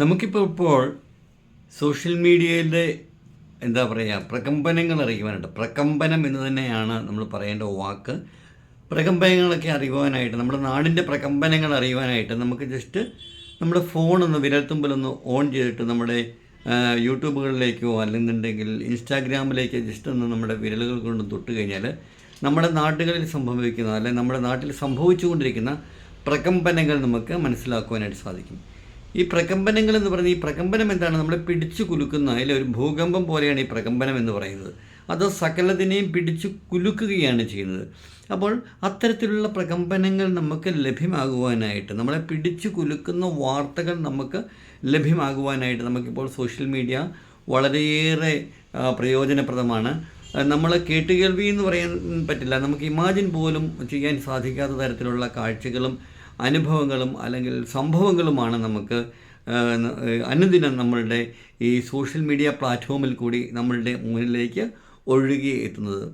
നമുക്കിപ്പോൾ ഇപ്പോൾ സോഷ്യൽ മീഡിയയിലെ എന്താ പറയുക പ്രകമ്പനങ്ങൾ അറിയുവാനായിട്ട് പ്രകമ്പനം എന്ന് തന്നെയാണ് നമ്മൾ പറയേണ്ട വാക്ക്. പ്രകമ്പനങ്ങളൊക്കെ അറിയുവാനായിട്ട് നമ്മുടെ നാടിന്റെ പ്രകമ്പനങ്ങൾ അറിയുവാനായിട്ട് നമുക്ക് ജസ്റ്റ് നമ്മുടെ ഫോണൊന്ന് വിരൽത്തുമ്പിലൊന്ന് ഓൺ ചെയ്തിട്ട് നമ്മുടെ യൂട്യൂബുകളിലേക്കോ അല്ലെന്നുണ്ടെങ്കിൽ ഇൻസ്റ്റാഗ്രാമിലേക്ക് ജസ്റ്റ് ഒന്ന് നമ്മുടെ വിരലുകൾ കൊണ്ട് തൊട്ട് കഴിഞ്ഞാൽ നമ്മുടെ നാടുകളിൽ സംഭവിക്കുന്ന അല്ലെങ്കിൽ നമ്മുടെ നാട്ടിൽ സംഭവിച്ചുകൊണ്ടിരിക്കുന്ന പ്രകമ്പനങ്ങൾ നമുക്ക് മനസ്സിലാക്കുവാനായിട്ട് സാധിക്കും. ഈ പ്രകമ്പനങ്ങൾ എന്ന് പറയുന്നത് ഈ പ്രകമ്പനം എന്താണ്? നമ്മളെ പിടിച്ചു കുലുക്കുന്ന അതിലെ ഒരു ഭൂകമ്പം പോലെയാണ് ഈ പ്രകമ്പനം എന്ന് പറയുന്നത്. അത് സകലതിനെയും പിടിച്ചു കുലുക്കുകയാണ് ചെയ്യുന്നത്. അപ്പോൾ അത്തരത്തിലുള്ള പ്രകമ്പനങ്ങൾ നമുക്ക് ലഭ്യമാകുവാനായിട്ട് നമ്മളെ പിടിച്ചു കുലുക്കുന്ന വാർത്തകൾ നമുക്ക് ലഭ്യമാകുവാനായിട്ട് നമുക്കിപ്പോൾ സോഷ്യൽ മീഡിയ വളരെയേറെ പ്രയോജനപ്രദമാണ്. നമ്മൾ കേട്ടുകേൾവി എന്ന് പറയാൻ പറ്റില്ല. നമുക്ക് ഇമാജിൻ പോലും ചെയ്യാൻ സാധിക്കാത്ത തരത്തിലുള്ള കാഴ്ചകളും അനുഭവങ്ങളും അല്ലെങ്കിൽ സംഭവങ്ങളുമാണ് നമുക്ക് അനുദിനം നമ്മളുടെ ഈ സോഷ്യൽ മീഡിയ പ്ലാറ്റ്ഫോമിൽ കൂടി നമ്മളുടെ മുന്നിലേക്ക് ഒഴുകി എത്തുന്നത്.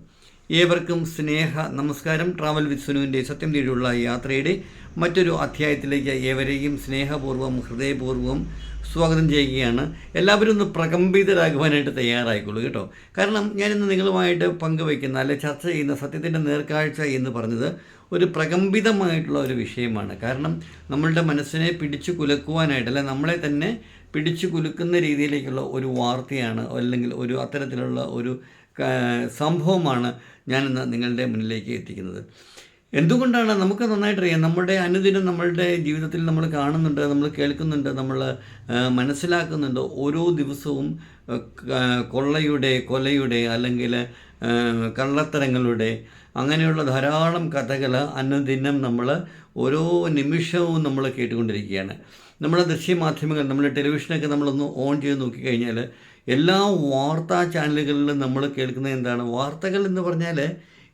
ഏവർക്കും സ്നേഹ നമസ്കാരം. ട്രാവൽ വിത്ത് സുനുവിന്റെ സത്യം തേടിയുള്ള യാത്രയുടെ മറ്റൊരു അധ്യായത്തിലേക്ക് ഏവരെയും സ്നേഹപൂർവം ഹൃദയപൂർവം സ്വാഗതം ചെയ്യുകയാണ്. എല്ലാവരും ഒന്ന് പ്രകമ്പിതരാകുവാനായിട്ട് തയ്യാറായിക്കോളൂ കേട്ടോ. കാരണം ഞാനിന്ന് നിങ്ങളുമായിട്ട് പങ്കുവയ്ക്കുന്ന അല്ലെ ചർച്ച ചെയ്യുന്ന സത്യത്തിന്റെ നേർക്കാഴ്ച എന്ന് പറഞ്ഞത് ഒരു പ്രകമ്പിതമായിട്ടുള്ള ഒരു വിഷയമാണ്. കാരണം നമ്മളുടെ മനസ്സിനെ പിടിച്ചു കുലക്കുവാനായിട്ട് അല്ലെ നമ്മളെ തന്നെ പിടിച്ചു കുലുക്കുന്ന രീതിയിലേക്കുള്ള ഒരു വാർത്തയാണ് അല്ലെങ്കിൽ ഒരു അത്തരത്തിലുള്ള ഒരു സംഭവമാണ് ഞാനിന്ന് നിങ്ങളുടെ മുന്നിലേക്ക് എത്തിക്കുന്നത്. എന്തുകൊണ്ടാണ് നമുക്ക് നന്നായിട്ടറിയാം നമ്മുടെ അനുദിനം നമ്മളുടെ ജീവിതത്തിൽ നമ്മൾ കാണുന്നുണ്ട് നമ്മൾ കേൾക്കുന്നുണ്ട് നമ്മൾ മനസ്സിലാക്കുന്നുണ്ട്. ഓരോ ദിവസവും കൊള്ളയുടെ കൊലയുടെ അല്ലെങ്കിൽ കള്ളത്തരങ്ങളുടെ അങ്ങനെയുള്ള ധാരാളം കഥകൾ അന്നദിനം നമ്മൾ ഓരോ നിമിഷവും നമ്മൾ കേട്ടുകൊണ്ടിരിക്കുകയാണ്. നമ്മുടെ ദൃശ്യമാധ്യമങ്ങൾ നമ്മുടെ ടെലിവിഷനൊക്കെ നമ്മളൊന്ന് ഓൺ ചെയ്ത് നോക്കിക്കഴിഞ്ഞാൽ എല്ലാ വാർത്താ ചാനലുകളിലും നമ്മൾ കേൾക്കുന്നത് എന്താണ്? വാർത്തകൾ എന്ന് പറഞ്ഞാൽ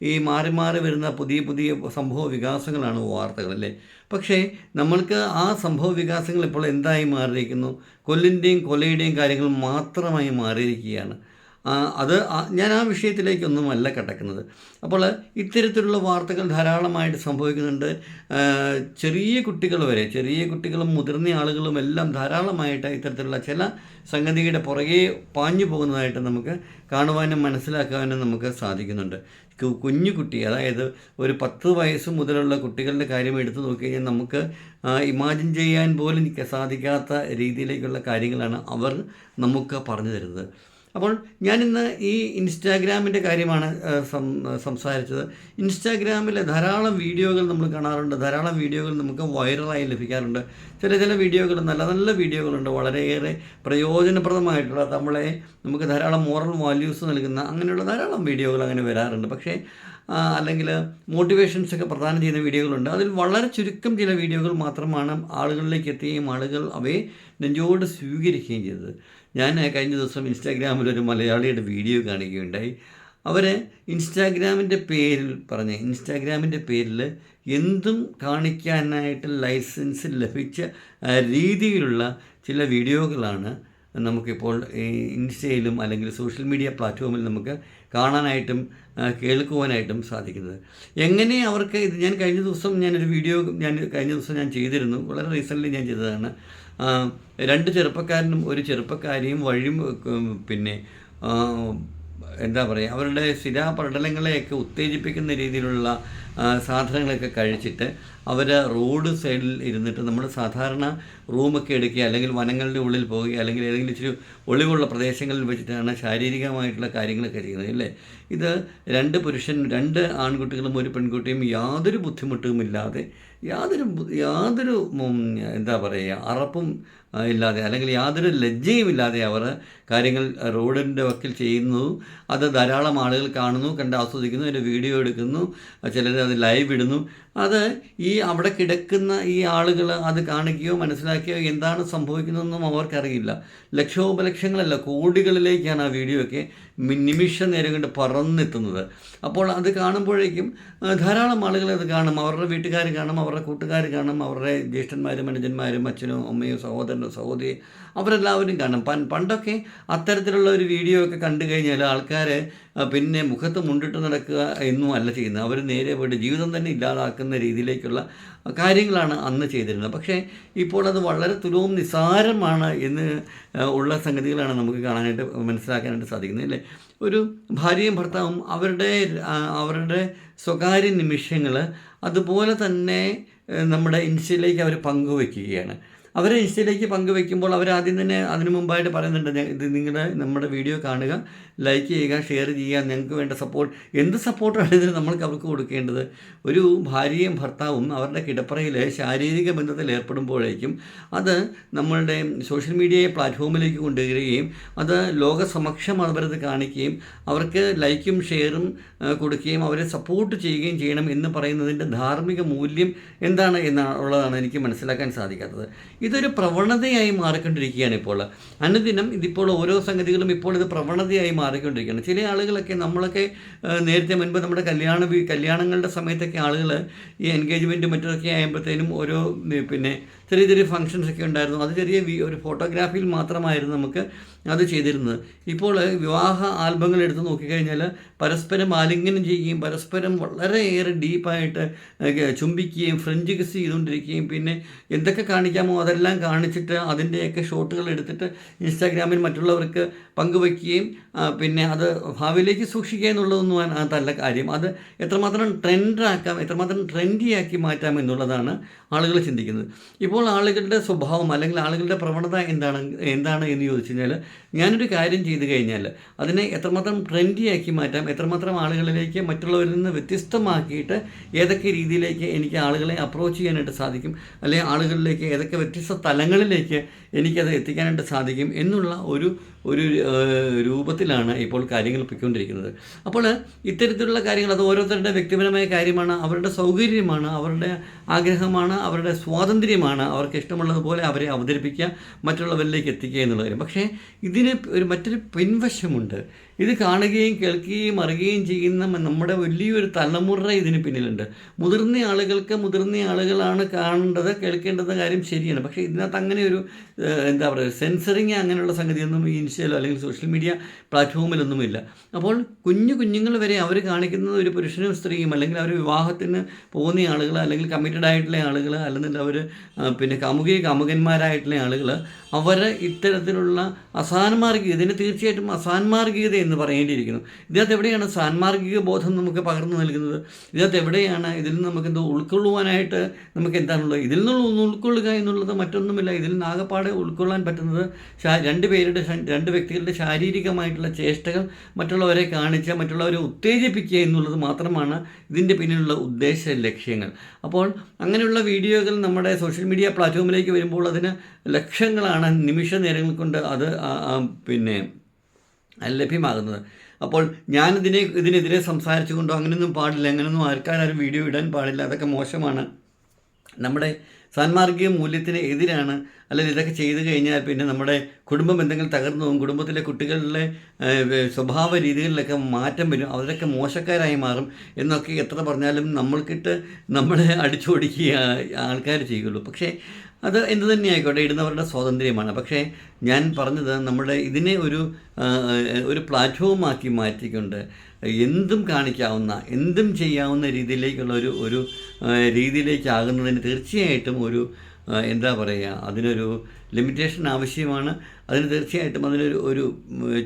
ഈ മാറി മാറി വരുന്ന പുതിയ പുതിയ സംഭവ വികാസങ്ങളാണ് വാർത്തകൾ അല്ലേ? പക്ഷേ നമ്മൾക്ക് ആ സംഭവ വികാസങ്ങൾ ഇപ്പോൾ എന്തായി മാറിയിരിക്കുന്നു? കൊല്ലിന്റെയും കൊലയുടെയും കാര്യങ്ങൾ മാത്രമായി മാറിയിരിക്കുകയാണ്. അത് ഞാൻ ആ വിഷയത്തിലേക്കൊന്നുമല്ല കിടക്കുന്നത്. അപ്പോൾ ഇത്തരത്തിലുള്ള വാർത്തകൾ ധാരാളമായിട്ട് സംഭവിക്കുന്നുണ്ട്. ചെറിയ കുട്ടികൾ വരെ ചെറിയ കുട്ടികളും മുതിർന്ന ആളുകളും എല്ലാം ധാരാളമായിട്ട് ഇത്തരത്തിലുള്ള ചില സംഗതിയുടെ പുറകെ പാഞ്ഞു പോകുന്നതായിട്ട് നമുക്ക് കാണുവാനും മനസ്സിലാക്കാനും നമുക്ക് സാധിക്കുന്നുണ്ട്. കുഞ്ഞു കുട്ടി അതായത് ഒരു പത്ത് വയസ്സ് മുതലുള്ള കുട്ടികളുടെ കാര്യം എടുത്തു നോക്കിക്കഴിഞ്ഞാൽ നമുക്ക് ഇമാജിൻ ചെയ്യാൻ പോലും സാധിക്കാത്ത രീതിയിലേക്കുള്ള കാര്യങ്ങളാണ് അവർ നമുക്ക് പറഞ്ഞു തരുന്നത്. അപ്പോൾ ഞാനിന്ന് ഈ ഇൻസ്റ്റാഗ്രാമിന്റെ കാര്യമാണ് സംസാരിച്ചത്. ഇൻസ്റ്റാഗ്രാമിൽ ധാരാളം വീഡിയോകൾ നമ്മൾ കാണാറുണ്ട്. ധാരാളം വീഡിയോകൾ നമുക്ക് വൈറലായി ലഭിക്കാറുണ്ട്. ചില ചില വീഡിയോകൾ നല്ല നല്ല വീഡിയോകളുണ്ട്. വളരെയേറെ പ്രയോജനപ്രദമായിട്ടുള്ള നമ്മളെ നമുക്ക് ധാരാളം മോറൽ വാല്യൂസ് നൽകുന്ന അങ്ങനെയുള്ള ധാരാളം വീഡിയോകൾ അങ്ങനെ വരാറുണ്ട്. പക്ഷേ അല്ലെങ്കിൽ മോട്ടിവേഷൻസ് ഒക്കെ പ്രദാനം ചെയ്യുന്ന വീഡിയോകളുണ്ട്. അതിൽ വളരെ ചുരുക്കം ചില വീഡിയോകൾ മാത്രമാണ് ആളുകളിലേക്ക് എത്തുകയും ആളുകൾ അവയെ നെഞ്ചോട് സ്വീകരിക്കുകയും ചെയ്തത്. ഞാൻ കഴിഞ്ഞ ദിവസം ഇൻസ്റ്റാഗ്രാമിൽ ഒരു മലയാളിയുടെ വീഡിയോ കാണുകയുണ്ടായി അവർ ഇൻസ്റ്റാഗ്രാമിന്റെ പേരിൽ പറഞ്ഞ ഇൻസ്റ്റാഗ്രാമിന്റെ പേരിൽ എന്തും കാണിക്കാനായിട്ട് ലൈസൻസ് ലഭിച്ച രീതിയിലുള്ള ചില വീഡിയോകളാണ് നമുക്കിപ്പോൾ ഇൻസ്റ്റയിലും അല്ലെങ്കിൽ സോഷ്യൽ മീഡിയ പ്ലാറ്റ്ഫോമിൽ നമുക്ക് കാണാനായിട്ടും കേൾക്കുവാനായിട്ടും സാധിക്കുന്നത്. എങ്ങനെ അവർക്ക് ഇത് ഞാൻ കഴിഞ്ഞ ദിവസം ഞാനൊരു വീഡിയോ ഞാൻ കഴിഞ്ഞ ദിവസം ഞാൻ ചെയ്തിരുന്നു. വളരെ റീസെന്റ്ലി ഞാൻ ചെയ്തതാണ്. രണ്ട് ചെറുപ്പക്കാരനും ഒരു ചെറുപ്പക്കാരിയും വഴിയും പിന്നെ എന്താ പറയുക അവരുടെ സ്ഥിരാപടലങ്ങളെയൊക്കെ ഉത്തേജിപ്പിക്കുന്ന രീതിയിലുള്ള സാധനങ്ങളൊക്കെ കഴിച്ചിട്ട് അവർ റോഡ് സൈഡിൽ ഇരുന്നിട്ട് നമ്മൾ സാധാരണ റൂമൊക്കെ എടുക്കുക അല്ലെങ്കിൽ വനങ്ങളുടെ ഉള്ളിൽ പോവുക അല്ലെങ്കിൽ ഏതെങ്കിലും ഇച്ചിരി ഒളിവുള്ള പ്രദേശങ്ങളിൽ വെച്ചിട്ടാണ് ശാരീരികമായിട്ടുള്ള കാര്യങ്ങളൊക്കെ ചെയ്യുന്നത് അല്ലേ? ഇത് രണ്ട് പുരുഷൻ രണ്ട് ആൺകുട്ടികളും ഒരു പെൺകുട്ടിയും യാതൊരു ബുദ്ധിമുട്ടുമില്ലാതെ യാതൊരു യാതൊരു എന്താ പറയുക അറപ്പും ഇല്ലാതെ അല്ലെങ്കിൽ യാതൊരു ലജ്ജയും ഇല്ലാതെ അവർ കാര്യങ്ങൾ റോഡിന്റെ വക്കിൽ ചെയ്യുന്നു. അത് ധാരാളം ആളുകൾ കാണുന്നു കണ്ട് ആസ്വദിക്കുന്നു അതിന്റെ വീഡിയോ എടുക്കുന്നു ചിലർ അത് ലൈവ് ഇടുന്നു. അത് ഈ അവിടെ കിടക്കുന്ന ഈ ആളുകൾ അത് കാണിക്കുകയോ മനസ്സിലാക്കിയോ എന്താണ് സംഭവിക്കുന്നതെന്നും അവർക്കറിയില്ല. ലക്ഷോപലക്ഷങ്ങളല്ല കോടികളിലേക്കാണ് ആ വീഡിയോ ഒക്കെ നിമിഷ നേരം കൊണ്ട് പറന്നെത്തുന്നത്. അപ്പോൾ അത് കാണുമ്പോഴേക്കും ധാരാളം ആളുകൾ അത് കാണും. അവരുടെ വീട്ടുകാർ കാണും അവരുടെ കൂട്ടുകാർ കാണും അവരുടെ ജ്യേഷ്ഠന്മാരും അനുജന്മാരും അച്ഛനും അമ്മയും സഹോദരനോ സഹോദരി അവരെല്ലാവരും കാണും. പണ്ടൊക്കെ അത്തരത്തിലുള്ള ഒരു വീഡിയോ ഒക്കെ കണ്ടു കഴിഞ്ഞാൽ ആൾക്കാർ പിന്നെ മുഖത്ത് മുണ്ടിട്ട് നടക്കുക എന്നും അല്ല ചെയ്യുന്നത്. അവർ നേരെ പോയിട്ട് ജീവിതം തന്നെ ഇല്ലാതാക്കുന്ന രീതിയിലേക്കുള്ള കാര്യങ്ങളാണ് അന്ന് ചെയ്തിരുന്നത്. പക്ഷേ ഇപ്പോൾ അത് വളരെ തുലവും നിസാരമാണ് എന്ന് ഉള്ള സംഗതികളാണ് നമുക്ക് കാണാനായിട്ട് മനസ്സിലാക്കാനായിട്ട് സാധിക്കുന്നത് അല്ലേ? ഒരു ഭാര്യയും ഭർത്താവും അവരുടെ അവരുടെ സ്വകാര്യ നിമിഷങ്ങൾ അതുപോലെ തന്നെ നമ്മുടെ ഇൻസ്റ്റയിലേക്ക് അവർ പങ്കുവെക്കുകയാണ്. അവരെ ഇൻസ്റ്റയിലേക്ക് പങ്കുവെക്കുമ്പോൾ അവർ ആദ്യം തന്നെ അതിനു മുമ്പായിട്ട് പറയുന്നുണ്ട് "ഞ- ഇത് നിങ്ങളുടെ നമ്മുടെ വീഡിയോ കാണുക ലൈക്ക് ചെയ്യുക ഷെയർ ചെയ്യുക ഞങ്ങൾക്ക് വേണ്ട സപ്പോർട്ട്. എന്ത് സപ്പോർട്ടാണ് ഇതിന് നമ്മൾക്ക് അവർക്ക് കൊടുക്കേണ്ടത് ഒരു ഭാര്യയും ഭർത്താവും അവരുടെ കിടപ്പറയിൽ ശാരീരിക ബന്ധത്തിൽ ഏർപ്പെടുമ്പോഴേക്കും അത് നമ്മളുടെ സോഷ്യൽ മീഡിയ പ്ലാറ്റ്ഫോമിലേക്ക് കൊണ്ടുവരികയും അത് ലോകസമക്ഷം അവരത് കാണിക്കുകയും അവർക്ക് ലൈക്കും ഷെയറും കൊടുക്കുകയും അവരെ സപ്പോർട്ട് ചെയ്യുകയും ചെയ്യണം എന്ന് പറയുന്നതിന്റെ ധാർമ്മിക മൂല്യം എന്താണ് എന്നുള്ളതാണ് എനിക്ക് മനസ്സിലാക്കാൻ സാധിക്കാത്തത്. ഇതൊരു പ്രവണതയായി മാറിക്കൊണ്ടിരിക്കുകയാണ് ഇപ്പോൾ. അനുദിനം ഇതിപ്പോൾ ഓരോ സംഗതികളും ഇപ്പോൾ ഇത് പ്രവണതയായി മാറിക്കൊണ്ടിരിക്കുകയാണ്. ചില ആളുകളൊക്കെ നമ്മളൊക്കെ നേരത്തെ മുൻപ് നമ്മുടെ കല്യാണ കല്യാണങ്ങളുടെ സമയത്തൊക്കെ ആളുകൾ ഈ എൻഗേജ്മെന്റ് മറ്റൊക്കെ ആയപ്പോഴത്തേനും ഓരോ പിന്നെ ചെറിയ ചെറിയ ഫങ്ഷൻസ് ഒക്കെ ഉണ്ടായിരുന്നു. അത് ചെറിയ ഒരു ഫോട്ടോഗ്രാഫിയിൽ മാത്രമായിരുന്നു നമുക്ക് അത് ചെയ്തിരുന്നത്. ഇപ്പോൾ വിവാഹ ആൽബങ്ങൾ എടുത്ത് നോക്കിക്കഴിഞ്ഞാൽ പരസ്പരം ആലിംഗനം ചെയ്യുകയും പരസ്പരം വളരെയേറെ ഡീപ്പായിട്ട് ചുംബിക്കുകയും ഫ്രഞ്ച് കിസ് ചെയ്തുകൊണ്ടിരിക്കുകയും പിന്നെ എന്തൊക്കെ കാണിക്കാമോ അതെല്ലാം കാണിച്ചിട്ട് അതിന്റെയൊക്കെ ഷോട്ടുകൾ എടുത്തിട്ട് ഇൻസ്റ്റാഗ്രാമിൽ മറ്റുള്ളവർക്ക് പങ്കുവയ്ക്കുകയും പിന്നെ അത് ഭാവിയിലേക്ക് സൂക്ഷിക്കുക എന്നുള്ളതൊന്നും അതല്ല കാര്യം. അത് എത്രമാത്രം ട്രെൻഡാക്കാം എത്രമാത്രം ട്രെൻഡിയാക്കി മാറ്റാം എന്നുള്ളതാണ് ആളുകൾ ചിന്തിക്കുന്നത്. ഇപ്പോൾ ആളുകളുടെ സ്വഭാവം അല്ലെങ്കിൽ ആളുകളുടെ പ്രവണത എന്താണ് എന്താണ് എന്ന് ചോദിച്ചു കഴിഞ്ഞാൽ ഞാനൊരു കാര്യം ചെയ്തു കഴിഞ്ഞാൽ അതിനെ എത്രമാത്രം ട്രെൻഡിയാക്കി മാറ്റാം എത്രമാത്രം ആളുകളിലേക്ക് മറ്റുള്ളവരിൽ നിന്ന് വ്യത്യസ്തമാക്കിയിട്ട് ഏതൊക്കെ രീതിയിലേക്ക് എനിക്ക് ആളുകളെ അപ്രോച്ച് ചെയ്യാനായിട്ട് സാധിക്കും അല്ലെങ്കിൽ ആളുകളിലേക്ക് ഏതൊക്കെ വ്യത്യസ്ത തലങ്ങളിലേക്ക് എനിക്കത് എത്തിക്കാനായിട്ട് സാധിക്കും എന്നുള്ള ഒരു ഒരു രൂപത്തിലാണ് ഇപ്പോൾ കാര്യങ്ങൾ പൊയ്ക്കൊണ്ടിരിക്കുന്നത്. അപ്പോൾ ഇത്തരത്തിലുള്ള കാര്യങ്ങൾ അത് ഓരോരുത്തരുടെ വ്യക്തിപരമായ കാര്യമാണ് അവരുടെ സൗകര്യമാണ് അവരുടെ ആഗ്രഹമാണ് അവരുടെ സ്വാതന്ത്ര്യമാണ് അവർക്ക് ഇഷ്ടമുള്ളതുപോലെ അവരെ അവതരിപ്പിക്കുക മറ്റുള്ളവരിലേക്ക് എത്തിക്കുക എന്നുള്ള കാര്യം. പക്ഷേ ഇതിന് ഒരു മറ്റൊരു പിൻവശമുണ്ട്. ഇത് കാണുകയും കേൾക്കുകയും അറിയുകയും ചെയ്യുന്ന നമ്മുടെ വലിയൊരു തലമുറ ഇതിന് പിന്നിലുണ്ട്. മുതിർന്ന ആളുകൾക്ക് മുതിർന്ന ആളുകളാണ് കാണേണ്ടത് കേൾക്കേണ്ടത് കാര്യം ശരിയാണ്. പക്ഷേ ഇതിനകത്ത് അങ്ങനെ ഒരു എന്താ പറയുക സെൻസറിങ് അങ്ങനെയുള്ള സംഗതിയൊന്നും ഈ ഇൻസ്റ്റയിലോ അല്ലെങ്കിൽ സോഷ്യൽ മീഡിയ പ്ലാറ്റ്ഫോമിലൊന്നുമില്ല അപ്പോൾ കുഞ്ഞു കുഞ്ഞുങ്ങൾ വരെ അവർ കാണിക്കുന്നത് ഒരു പുരുഷനും സ്ത്രീയും അല്ലെങ്കിൽ അവർ വിവാഹത്തിന് പോകുന്ന ആളുകൾ അല്ലെങ്കിൽ കമ്മിറ്റഡ് ആയിട്ടുള്ള ആളുകൾ അല്ലെങ്കിൽ അവർ പിന്നെ കാമുകി കാമുകന്മാരായിട്ടുള്ള ആളുകൾ അവർ ഇത്തരത്തിലുള്ള അസാൻമാർഗിക ഇതിന് തീർച്ചയായിട്ടും അസാൻമാർഗികത എന്ന് പറയേണ്ടിയിരിക്കുന്നു. ഇതിനകത്ത് എവിടെയാണ് സാൻമാർഗിക ബോധം നമുക്ക് പകർന്നു നൽകുന്നത്? ഇതിനകത്ത് എവിടെയാണ് ഇതിൽ നിന്ന് നമുക്ക് എന്തോ ഉൾക്കൊള്ളുവാനായിട്ട് നമുക്ക് എന്താണുള്ളത്? ഇതിൽ നിന്നുള്ള ഉൾക്കൊള്ളുക എന്നുള്ളത് മറ്റൊന്നുമില്ല. ഇതിൽ നിന്ന് ആകെപ്പാടെ ഉൾക്കൊള്ളാൻ പറ്റുന്നത് രണ്ട് പേരുടെ രണ്ട് വ്യക്തികളുടെ ശാരീരികമായിട്ടുള്ള ചേഷ്ടകൾ മറ്റുള്ളവരെ കാണിച്ച് മറ്റുള്ളവരെ ഉത്തേജിപ്പിക്കുക എന്നുള്ളത് മാത്രമാണ് ഇതിന്റെ പിന്നിലുള്ള ഉദ്ദേശ ലക്ഷ്യങ്ങൾ. അപ്പോൾ അങ്ങനെയുള്ള വീഡിയോകൾ നമ്മുടെ സോഷ്യൽ മീഡിയ പ്ലാറ്റ്ഫോമിലേക്ക് വരുമ്പോൾ അതിന് ലക്ഷങ്ങളാണ് നിമിഷ നേരങ്ങൾ കൊണ്ട് അത് പിന്നെ ലഭ്യമാകുന്നത്. അപ്പോൾ ഞാനിതിനെ ഇതിനെതിരെ സംസാരിച്ചുകൊണ്ടോ അങ്ങനെയൊന്നും പാടില്ല അങ്ങനെയൊന്നും ആർക്കാരും വീഡിയോ ഇടാൻ പാടില്ല അതൊക്കെ മോശമാണ്. നമ്മുടെ സാൻമാർഗിക മൂല്യത്തിന് എതിരാണ്. അല്ലെങ്കിൽ ഇതൊക്കെ ചെയ്തു കഴിഞ്ഞാൽ പിന്നെ നമ്മുടെ കുടുംബ ബന്ധങ്ങൾ തകർന്നു പോകും. കുടുംബത്തിലെ കുട്ടികളുടെ ഏഹ്, സ്വഭാവ രീതികളിലൊക്കെ മാറ്റം വരും. അവരൊക്കെ മോശക്കാരായി മാറും എന്നൊക്കെ എത്ര പറഞ്ഞാലും നമ്മൾക്കിട്ട് നമ്മളെ അടിച്ചോടിക്കുക ആൾക്കാർ ചെയ്യുള്ളൂ. പക്ഷേ അത് എന്ത് തന്നെ ആയിക്കോട്ടെ ഇടുന്നവരുടെ സ്വാതന്ത്ര്യമാണ്. പക്ഷേ ഞാൻ പറഞ്ഞത് നമ്മുടെ ഇതിനെ ഒരു ഒരു പ്ലാറ്റ്ഫോമാക്കി മാറ്റിക്കൊണ്ട് എന്തും കാണിക്കാവുന്ന എന്തും ചെയ്യാവുന്ന രീതിയിലേക്കുള്ള ഒരു ഒരു രീതിയിലേക്കാകുന്നതിന് തീർച്ചയായിട്ടും ഒരു എന്താ പറയുക അതിനൊരു ലിമിറ്റേഷൻ ആവശ്യമാണ്. അതിന് തീർച്ചയായിട്ടും അതിനൊരു ഒരു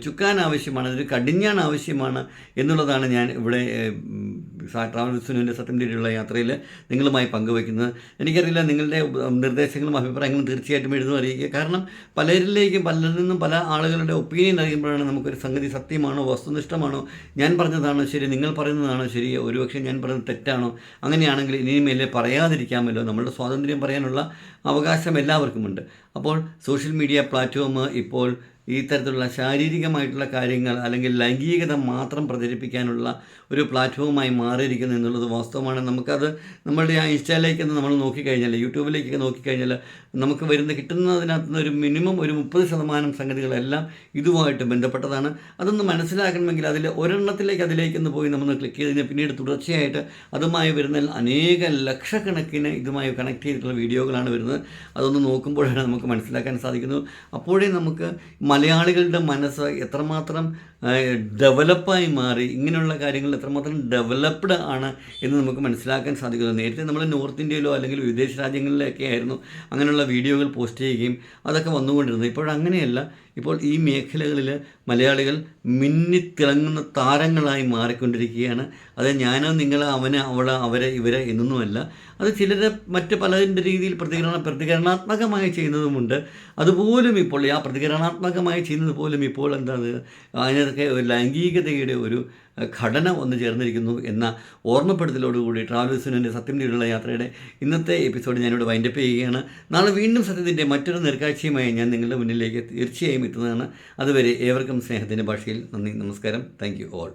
ചുക്കാൻ ആവശ്യമാണ് അതിന് കടിഞ്ഞാൻ ആവശ്യമാണ് എന്നുള്ളതാണ് ഞാൻ ഇവിടെ ട്രാവൽ സുനുവിന്റെ സത്യം തേടിയുള്ള യാത്രയിൽ നിങ്ങളുമായി പങ്കുവയ്ക്കുന്നത്. എനിക്കറിയില്ല നിങ്ങളുടെ നിർദ്ദേശങ്ങളും അഭിപ്രായങ്ങളും തീർച്ചയായിട്ടും എഴുതും അറിയിക്കുക. കാരണം പലരിലേക്കും പലരിൽ നിന്നും പല ആളുകളുടെ ഒപ്പീനിയൻ അറിയുമ്പോഴാണ് നമുക്കൊരു സംഗതി സത്യമാണോ വസ്തുനിഷ്ഠമാണോ? ഞാൻ പറഞ്ഞതാണോ ശരി നിങ്ങൾ പറയുന്നതാണോ ശരി ഒരുപക്ഷെ ഞാൻ പറയുന്നത് തെറ്റാണോ? അങ്ങനെയാണെങ്കിൽ ഇനിയും മേലെ പറയാതിരിക്കാമല്ലോ. നമ്മളുടെ സ്വാതന്ത്ര്യം പറയാനുള്ള അവകാശം എല്ലാവർക്കുമുണ്ട്. അപ്പോൾ സോഷ്യൽ മീഡിയ പ്ലാറ്റ്ഫോം ഇപ്പോൾ ഈ തരത്തിലുള്ള ശാരീരികമായിട്ടുള്ള കാര്യങ്ങൾ അല്ലെങ്കിൽ ലൈംഗികത മാത്രം പ്രചരിപ്പിക്കാനുള്ള ഒരു പ്ലാറ്റ്ഫോമായി മാറിയിരിക്കുന്നു എന്നുള്ളത് വാസ്തവമാണ്. നമുക്കത് നമ്മളുടെ ആ ഇൻസ്റ്റയിലേക്ക് നമ്മൾ നോക്കിക്കഴിഞ്ഞാൽ യൂട്യൂബിലേക്കൊക്കെ നോക്കിക്കഴിഞ്ഞാൽ നമുക്ക് വരുന്ന കിട്ടുന്നതിനകത്ത് നിന്ന് ഒരു മിനിമം ഒരു മുപ്പത് ശതമാനം സംഗതികളെല്ലാം ഇതുമായിട്ട് ബന്ധപ്പെട്ടതാണ്. അതൊന്ന് മനസ്സിലാക്കണമെങ്കിൽ അതിൽ ഒരെണ്ണത്തിലേക്ക് അതിലേക്കൊന്ന് പോയി നമ്മൾ ക്ലിക്ക് ചെയ്ത് കഴിഞ്ഞാൽ പിന്നീട് തുടർച്ചയായിട്ട് അതുമായി വരുന്ന അനേക ലക്ഷക്കണക്കിന് ഇതുമായി കണക്ട് ചെയ്തിട്ടുള്ള വീഡിയോകളാണ് വരുന്നത്. അതൊന്ന് നോക്കുമ്പോഴാണ് നമുക്ക് മനസ്സിലാക്കാൻ സാധിക്കുന്നത്. അപ്പോഴേ നമുക്ക് മലയാളികളുടെ മനസ്സ് എത്രമാത്രം ഡെവലപ്പായി മാറി ഇങ്ങനെയുള്ള കാര്യങ്ങൾ എത്രമാത്രം ഡെവലപ്ഡ് ആണ് എന്ന് നമുക്ക് മനസ്സിലാക്കാൻ സാധിക്കുന്നത് നേരത്തെ നമ്മൾ നോർത്ത് ഇന്ത്യയിലോ അല്ലെങ്കിൽ വിദേശ രാജ്യങ്ങളിലൊക്കെ ആയിരുന്നു. അങ്ങനെയുള്ള വീഡിയോകൾ പോസ്റ്റ് ചെയ്യുകയും അതൊക്കെ വന്നുകൊണ്ടിരുന്നത്. ഇപ്പോഴങ്ങനെയല്ല. ഇപ്പോൾ ഈ മേഖലകളിൽ മലയാളികൾ മിന്നിത്തിളങ്ങുന്ന താരങ്ങളായി മാറിക്കൊണ്ടിരിക്കുകയാണ്. അത് ഞാനോ നിങ്ങൾ അവന് അവൾ അവരെ ഇവരെ എന്നൊന്നുമല്ല. അത് ചിലരെ മറ്റ് പലതിന്റെ രീതിയിൽ പ്രതികരണ പ്രതികരണാത്മകമായി ചെയ്യുന്നതുമുണ്ട്. അതുപോലും ഇപ്പോൾ ആ പ്രതികരണാത്മകമായി ചെയ്യുന്നത് പോലും ഇപ്പോൾ എന്താണ്? അതിനൊക്കെ ഒരു ലൈംഗികതയുടെ ഒരു ഘടന വന്നു ചേർന്നിരിക്കുന്നു എന്ന ഓർമ്മപ്പെടുത്തലോടുകൂടി ട്രാവൽസിനെ സത്യം നേരിടുള്ള യാത്രയുടെ ഇന്നത്തെ എപ്പിസോഡ് ഞാനിവിടെ വൈൻഡപ്പ് ചെയ്യുകയാണ്. നാളെ വീണ്ടും സത്യത്തിന്റെ മറ്റൊരു നേർക്കാഴ്ചയുമായി ഞാൻ നിങ്ങളുടെ മുന്നിലേക്ക് തീർച്ചയായും എത്തുന്നതാണ് അതുവരെ ഏവർക്കും സ്നേഹത്തിന്റെ ഭാഷയിൽ നന്ദി നമസ്കാരം. Thank all